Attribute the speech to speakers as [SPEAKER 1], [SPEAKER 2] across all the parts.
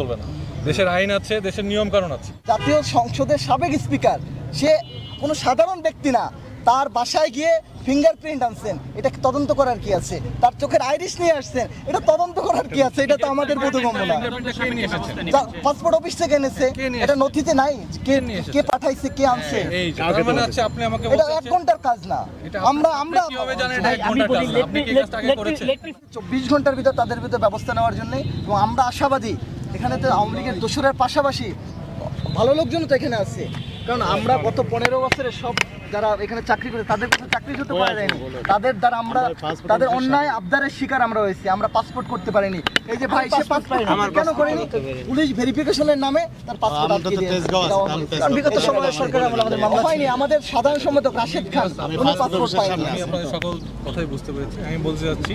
[SPEAKER 1] চলবে না। দেশের আইন আছে দেশের নিয়ম কানুন আছে।
[SPEAKER 2] জাতীয় সংসদের সাবেক স্পিকার সে কোনো সাধারণ ব্যক্তি না তার বাসায় গিয়ে ফিঙ্গারপ্রিন্ট আনছেন। এটা তদন্ত করার কি আছে? তার চোখের আইরিশ নিয়ে আসছেন। এটা তদন্ত করার কি আছে? এটা তো আমাদের বোধগম্য না। পাসপোর্ট অফিস থেকে এনেছে। এটা নথিতে নাই। কে কে পাঠাইছে কে আনছে?
[SPEAKER 1] মানে হচ্ছে আপনি আমাকে
[SPEAKER 2] এটা এক ঘণ্টার কাজ না। আমরা আমরা চব্বিশ ঘণ্টার ভিতর তাদের ভিতরে ব্যবস্থা নেওয়ার জন্য এবং আমরা আশাবাদী এখানে তো আওয়ামী লীগের দোসরের পাশাপাশি ভালো লোকজন তো এখানে আছে। কারণ আমরা গত পনেরো বছরের সব যারা এখানে চাকরি করে তাদের কোনো চাকরি হতে পারে যায়নি তাদের দ্বারা আমরা তাদের অন্যায় আবদারের শিকার আমরা হয়েছি আমরা পাসপোর্ট করতে পারিনি। এই যে ভাই সে পাসপোর্ট কেন করেনি? পুলিশ ভেরিফিকেশনের নামে তার পাসপোর্ট আটকে বিগত সময়ে সরকার আমাদের মামলা হয়নি। আমাদের সাধারণ সম্পাদক রাশেদ খান উনি পাসপোর্ট পায়নি।
[SPEAKER 1] আমি আপনাদের সকল কথাই বুঝতে পেরেছি। আমি বলতে যাচ্ছি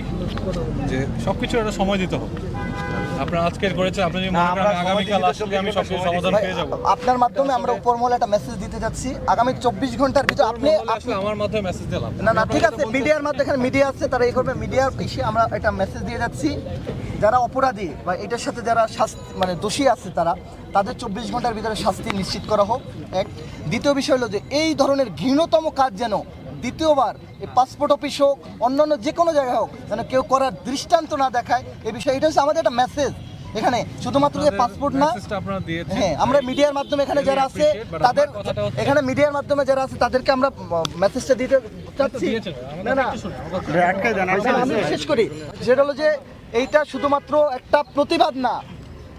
[SPEAKER 1] যে সবকিছু একটা সময় দিতে হবে। আপনারা আজকের করেছেন আপনি যদি মনে করেন আগামীকাল আসলে আমি সবকিছু সমাধান পেয়ে যাব।
[SPEAKER 2] আপনার মাধ্যমে আমরা উপর মহলে একটা মেসেজ দিতে যাচ্ছি। আগামী চব্বিশ ঘণ্টার ভিতরে আপনি
[SPEAKER 1] আসলে আমার মাধ্যমে মেসেজ দিলাম
[SPEAKER 2] না না, ঠিক আছে, মিডিয়ার মাধ্যমে মিডিয়া আছে, তারা এই করবে। মিডিয়ার এসে আমরা একটা মেসেজ দিয়ে যাচ্ছি। যারা অপরাধী বা এটার সাথে যারা শাস্তি মানে দোষী আছে তারা, তাদের চব্বিশ ঘণ্টার ভিতরে শাস্তি নিশ্চিত করা হোক। এক, দ্বিতীয় বিষয় হলো যে, এই ধরনের ঘৃণতম কাজ যেন দ্বিতীয়বার এই পাসপোর্ট অফিস হোক, অন্যান্য যে কোনো জায়গায় হোক, যেন কেউ করার দৃষ্টান্ত না দেখায়, এই বিষয়ে এটা হচ্ছে আমাদের একটা মেসেজ এখানে শুধুমাত্র যে পাসপোর্ট না
[SPEAKER 1] মেসেজটা আপনারা দিয়েছেন
[SPEAKER 2] হ্যাঁ আমরা মিডিয়ার মাধ্যমে এখানে যারা আছে তাদের এখানে মিডিয়ার মাধ্যমে যারা আছে তাদেরকে আমরা মেসেজটা দিতে চাচ্ছি। না না।
[SPEAKER 1] কথা একটু শুনুন, আমার কথা-
[SPEAKER 2] না, আমি শেষ করি সেটা হলো যে এইটা শুধুমাত্র একটা প্রতিবাদ না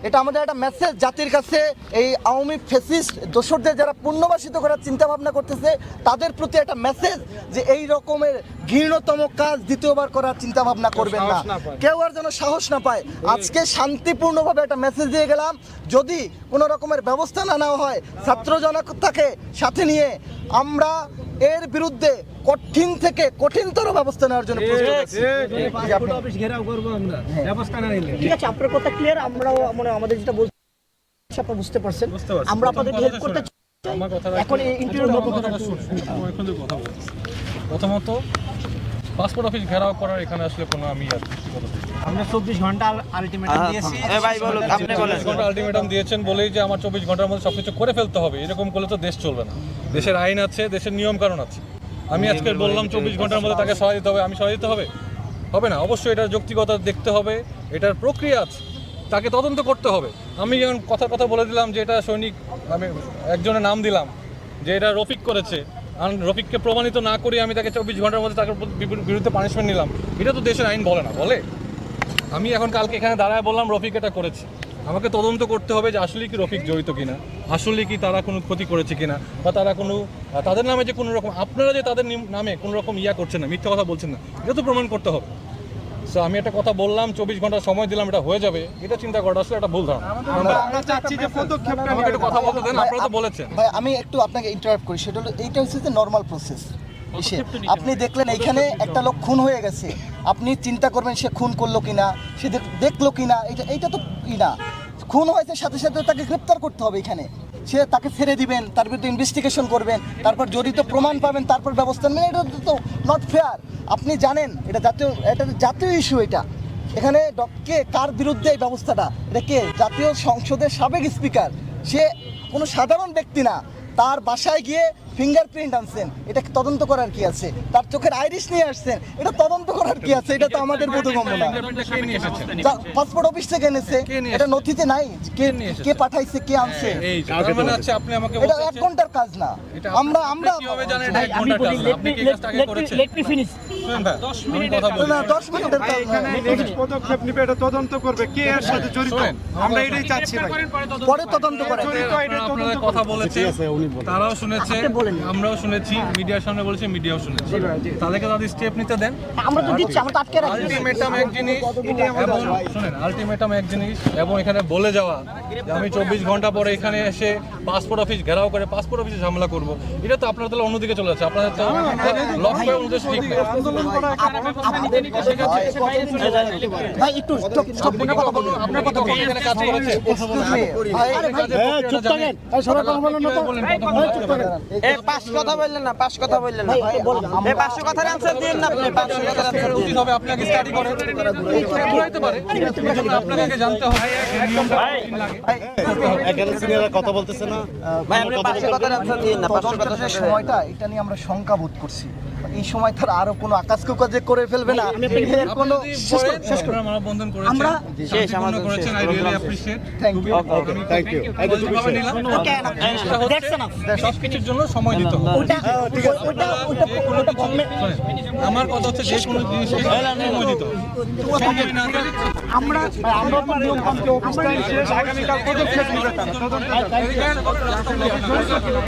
[SPEAKER 2] এটা আমাদের একটা মেসেজ জাতির কাছে। এই আওয়ামী ফেসিস্ট দোসরদের যারা পুনর্বাসিত করার চিন্তা ভাবনা করতেছে তাদের প্রতি একটা মেসেজ যে এই রকমের ঘৃণতম কাজ দ্বিতীয়বার করার চিন্তা ভাবনা করবেন না। কেউ আর যেন সাহস না পায়। আজকে শান্তিপূর্ণভাবে একটা মেসেজ দিয়ে গেলাম যদি কোনো রকমের ব্যবস্থা না নেওয়া হয় ছাত্র জনতাকে সাথে নিয়ে আমরা এর বিরুদ্ধে কঠিন থেকে কঠিনতর ব্যবস্থা নেওয়ার জন্য প্রস্তুত আছি। জি, আপনি-
[SPEAKER 3] অফিস ঘেরাও করব আমরা। ব্যবস্থা না নিলে।
[SPEAKER 4] ঠিক আছে আপনার কথা ক্লিয়ার আমরাও মানে আমাদের যেটা বলছি আপনারা বুঝতে পারছেন।
[SPEAKER 1] বুঝতে পারছি।
[SPEAKER 4] আমরা আপনাদের হেল্প করতে এখন
[SPEAKER 1] এখন কথা বলছি। প্রথমত পাসপোর্ট অফিস ঘেরাও করার এখানে আসলে কোনো আমি আর
[SPEAKER 3] আমরা চব্বিশ ঘণ্টা আলটিমেটাম দিয়েছি।
[SPEAKER 1] চব্বিশ ঘণ্টা আলটিমেটাম দিয়েছেন বলেই যে আমার চব্বিশ ঘণ্টার মধ্যে সবকিছু করে ফেলতে হবে। এরকম করলে তো দেশ চলবে না। দেশের আইন আছে দেশের নিয়ম কানুন আছে। আমি আজকে বললাম চব্বিশ ঘণ্টার মধ্যে তাকে সহায় দিতে হবে আমি সহায় দিতে হবে। হবে না অবশ্যই এটার যৌক্তিকতা দেখতে হবে এটার প্রক্রিয়া আছে তাকে তদন্ত করতে হবে। আমি যেমন কথা কথা বলে দিলাম যে এটা সৈনিক আমি একজনের নাম দিলাম যে এটা রফিক করেছে আর রফিককে প্রমাণিত না করে আমি তাকে চব্বিশ ঘণ্টার মধ্যে তাকে বিরুদ্ধে পানিশমেন্ট নিলাম। এটা তো দেশের আইন বলে না বলে? আমি এখন কালকে এখানে দাঁড়ায় বললাম রফিক এটা করেছে। আমাকে তদন্ত করতে হবে যে আসলে কি রফিক জড়িত কিনা আসলে কি তারা কোনো ক্ষতি করেছে কিনা বা তারা কোনো তাদের নামে যে কোনো রকম আপনারা যে তাদের নামে কোনো রকম ইয়া করছেন না মিথ্যা কথা বলছেন না এটা তো প্রমাণ করতে হবে। সো আমি একটা কথা বললাম চব্বিশ ঘণ্টা সময় দিলাম এটা হয়ে যাবে এটা চিন্তা করা আসলে একটা ভুল ধারণা।
[SPEAKER 3] আমরা চাচ্ছি যে পদক্ষেপটা
[SPEAKER 1] একটু কথা বলতে দেন আপনারা তো বলেছেন।
[SPEAKER 2] ভাই আমি একটু আপনাকে ইন্টারাপ্ট করি সেটা হলো এইটা হচ্ছে যে নর্মাল প্রসেস এসে আপনি দেখলেন এইখানে একটা লোক খুন হয়ে গেছে। আপনি চিন্তা করবেন সে খুন করল কিনা সে দেখ- দেখল কিনা এটা এইটা তো ই না। খুন হয়েছে সাথে সাথে তাকে গ্রেপ্তার করতে হবে এখানে। সে তাকে ছেড়ে দিবেন তার বিরুদ্ধে ইনভেস্টিগেশন করবেন তারপর জড়িত প্রমাণ পাবেন তারপর ব্যবস্থা নেবেন। এটা তো নট ফেয়ার আপনি জানেন এটা জাতীয় এটা জাতীয় ইস্যু এটা। এখানে কে কার বিরুদ্ধে এই ব্যবস্থাটা? এটা কে? জাতীয় সংসদের সাবেক স্পিকার সে কোনো সাধারণ ব্যক্তি না। তার বাসায় গিয়ে ফিঙ্গারপ্রিন্ট আনছেন এটা তদন্ত করার কি আছে? তার চোখের আইরিশ নিয়ে আসছেন এটা তদন্ত করার কি আছে? এটা তো আমাদের বোধগম্য না। পাসপোর্ট অফিস থেকে এনেছে। এটা নথিতে নাই। কে কে পাঠাইছে কে আনছে?
[SPEAKER 1] এই যে, তার মানে হচ্ছে আপনি আমাকে
[SPEAKER 2] এটা এক ঘণ্টার কাজ না। আমরা আমরা
[SPEAKER 1] আপনি কীভাবে জানেন এটা এক
[SPEAKER 4] আমি
[SPEAKER 1] ঘণ্টার
[SPEAKER 4] বলি
[SPEAKER 1] কাজ? না?
[SPEAKER 4] let
[SPEAKER 1] আপনি
[SPEAKER 4] me
[SPEAKER 1] কি
[SPEAKER 4] let
[SPEAKER 1] কাজটা আগে
[SPEAKER 4] let me
[SPEAKER 1] করেছেন?
[SPEAKER 4] let me finish
[SPEAKER 1] শুনুন ভাই, আমি কথা বলি
[SPEAKER 2] না দশ মিনিটের কাজ না
[SPEAKER 3] নেক্সট পদক্ষেপ নিবে এটা তদন্ত করবে। কে এর সাথে জড়িত? আমরা এটাই চাচ্ছি
[SPEAKER 2] পরে তদন্ত করে
[SPEAKER 3] জড়িত এটা
[SPEAKER 1] আপনারা
[SPEAKER 3] তদন্ত
[SPEAKER 1] কথা বলেছে তারাও শুনেছে
[SPEAKER 4] বলেন।
[SPEAKER 1] আমরাও শুনেছি মিডিয়ার সামনে বলেছি মিডিয়াও শুনেছে তাদেরকে তাদের স্টেপ নিতে দেন
[SPEAKER 4] আমরা তো দিচ্ছি আমরা তো আটকে রাখছি
[SPEAKER 1] আলটিমেটাম এক জিনিস এবং শুনেন আলটিমেটাম এক জিনিস এবং এখানে বলে যাওয়া যে আমি চব্বিশ ঘণ্টা পরে এখানে এসে পাসপোর্ট অফিস ঘেরাও করে পাসপোর্ট অফিসে ঝামেলা করব এটা তো আপনার তাহলে অন্যদিকে চলে যাচ্ছে আপনাদের তো লক্ষ্য উদ্দেশ্য ঠিক
[SPEAKER 4] ভাই একটু
[SPEAKER 1] আপনার কথা বলুন
[SPEAKER 5] পাঁচ কথা বললেন না পাঁচ কথা বললেন না। পাঁচশো কথার অ্যান্সার দিন না আপনি পাঁচশো কথার অ্যান্সার
[SPEAKER 1] উচিত হবে আপনাকে স্টাডি করে। পারে। আপনাকে জানতে হবে। নিয়মটা কঠিন লাগে
[SPEAKER 5] ভাই আপনি পাঁচশো কথার অ্যান্সার দিন না পাঁচশো
[SPEAKER 2] তদন্তের সময়টা এটা নিয়ে আমরা শঙ্কা বোধ করছি। এই সময় তার আরও কোনো আকাশ কুকা যে করে ফেলবে না এর কোনো
[SPEAKER 1] করেছেন
[SPEAKER 4] আমরা
[SPEAKER 5] শেষ, আমাদের
[SPEAKER 1] করেছেন I really appreciate
[SPEAKER 2] thank you
[SPEAKER 1] thank you পজিটিভভাবে নিলাম। জিনিসটা হচ্ছে সবকিছুর জন্য সময় দিতে হবে।
[SPEAKER 4] ওটা ওটা ওটা
[SPEAKER 1] যে কোনো কিছু শোনেন, আমার কথা হচ্ছে যে কোনো জিনিসকে সময় দিতে হবে। সময় না দিলে
[SPEAKER 4] আমরা
[SPEAKER 3] তো নিয়ম শেষ আগামীকাল